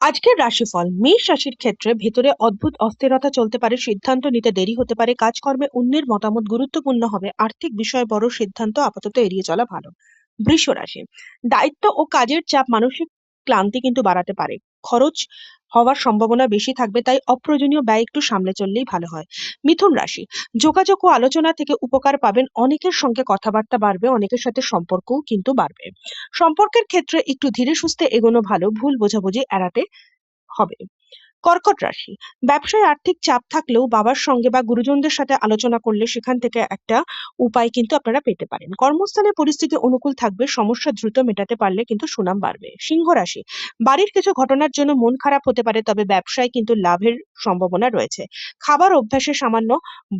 আজকের রাশিফল মেষ রাশির ক্ষেত্রে ভেতরে অদ্ভুত অস্থিরতা চলতে পারে, সিদ্ধান্ত নিতে দেরি হতে পারে, কাজকর্মে অন্যের মতামত গুরুত্বপূর্ণ হবে, আর্থিক বিষয়ে বড় সিদ্ধান্ত আপাতত এড়িয়ে চলা ভালো। বৃষ রাশি, দায়িত্ব ও কাজের চাপ মানসিক ক্লান্তি কিন্তু বাড়াতে পারে। খরচ হওয়ার সম্ভাবনা বেশি থাকবে, তাই অপ্রয়োজনীয় ব্যয় একটু সামলে চললেই ভালো হয়। মিথুন রাশি, যোগাযোগ ও আলোচনা থেকে উপকার পাবেন অনেকের সঙ্গে কথাবার্তা বাড়বে, অনেকের সাথে সম্পর্কও কিন্তু বাড়বে। সম্পর্কের ক্ষেত্রে একটু ধীরে সুস্থে এগোনো ভালো, ভুল বোঝাবুঝি এড়াতে হবে। কর্কট রাশি। ব্যবসায় আর্থিক চাপ থাকলেও বাবার সঙ্গে বা গুরুজনদের সাথে আলোচনা করলে সেখান থেকে একটা উপায় কিন্তু আপনারা পেতে পারেন। কর্মস্থানে পরিস্থিতি অনুকূল থাকবে, সমস্যা দ্রুত মেটাতে পারলে কিন্তু সুনাম বাড়বে। সিংহ রাশি। বাড়ির কিছু ঘটনার জন্য মন খারাপ হতে পারে, তবে ব্যবসায় কিন্তু লাভের সম্ভাবনা রয়েছে। খাবার অভ্যাসে সামান্য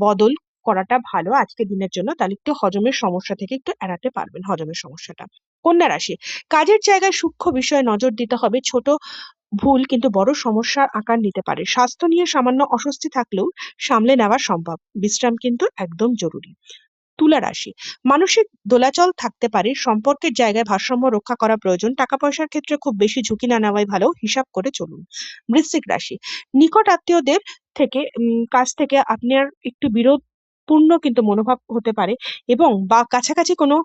বদল করাটা ভালো। আজকে দিনের জন্য তাহলে একটু হজমের সমস্যা থেকে একটু এড়াতে পারবেন হজমের সমস্যাটা। কন্যা রাশি। কাজের জায়গায় সূক্ষ্ম বিষয়ে নজর দিতে হবে। ছোট ভুল কিন্তু বড় সমস্যার আকার নিতে পারে। স্বাস্থ্য নিয়ে সামান্য অস্বস্তি থাকলেও সামলে নেওয়া সম্ভব। বিশ্রাম কিন্তু একদম জরুরি। তুলা রাশি। মানসিক দোলাচল থাকতে পারে। সম্পর্কের জায়গায় ভারসাম্য রক্ষা করা প্রয়োজন। টাকা পয়সার ক্ষেত্রে খুব বেশি ঝুঁকি না নেওয়াই ভালো। হিসাব করে চলুন। বৃশ্চিক রাশি। নিকট আত্মীয়দের থেকে কাছ থেকে আপনার একটু বিরোধ পূর্ণ কিন্তু মনোভাব হতে পারে এবং বা কাছাকাছি কোনো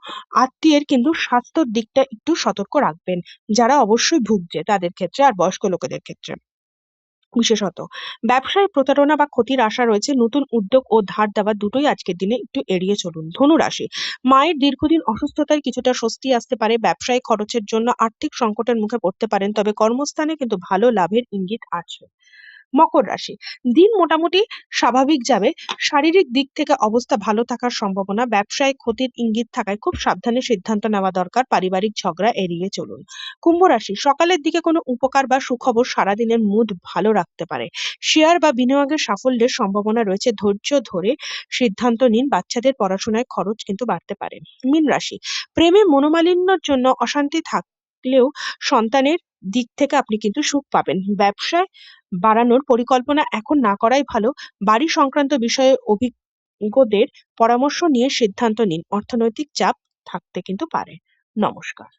আত্মীয়ের কিন্তু স্বাস্থ্যর দিকটা একটু সতর্ক রাখবেন, যারা অবশ্যই ভুগছে তাদের ক্ষেত্রে আর বয়স্ক লোকেদের ক্ষেত্রে। বিশেষত ব্যবসায় প্রতারণা বা ক্ষতির আশা রয়েছে, নতুন উদ্যোগ ও ধার দেওয়া দুটোই আজকের দিনে একটু এড়িয়ে চলুন। ধনুরাশি, মায়ের দীর্ঘদিন অসুস্থতায় কিছুটা স্বস্তি আসতে পারে ব্যবসায়িক খরচের জন্য আর্থিক সংকটের মুখে পড়তে পারেন, তবে কর্মস্থানে কিন্তু ভালো লাভের ইঙ্গিত আছে। মকর রাশি। দিন মোটামুটি স্বাভাবিক যাবে। শারীরিক দিক থেকে অবস্থা ভালো থাকার সম্ভাবনা, ব্যবসায় ক্ষতির ইঙ্গিত থাকায় খুব সাবধানে সিদ্ধান্ত নেওয়া দরকার, পারিবারিক ঝগড়া এড়িয়ে চলুন। কুম্ভ রাশি, সকালের দিকে কোনো উপকার বা সুখবর সারাদিনের মুড ভালো রাখতে পারে। শেয়ার বা বিনিয়োগের সাফল্যের সম্ভাবনা রয়েছে। ধৈর্য ধরে সিদ্ধান্ত নিন, বাচ্চাদের পড়াশোনায় খরচ কিন্তু বাড়তে পারে। মীন রাশি, প্রেমে মনোমালিন্যর জন্য অশান্তি থাকলেও সন্তানের দিক থেকে আপনি কিন্তু সুখ পাবেন। ব্যবসায় বাড়ানোর পরিকল্পনা এখন না করাই ভালো। বাড়ি সংক্রান্ত বিষয়ে অভিজ্ঞদের পরামর্শ নিয়ে সিদ্ধান্ত নিন। অর্থনৈতিক চাপ থাকতে কিন্তু পারে। নমস্কার।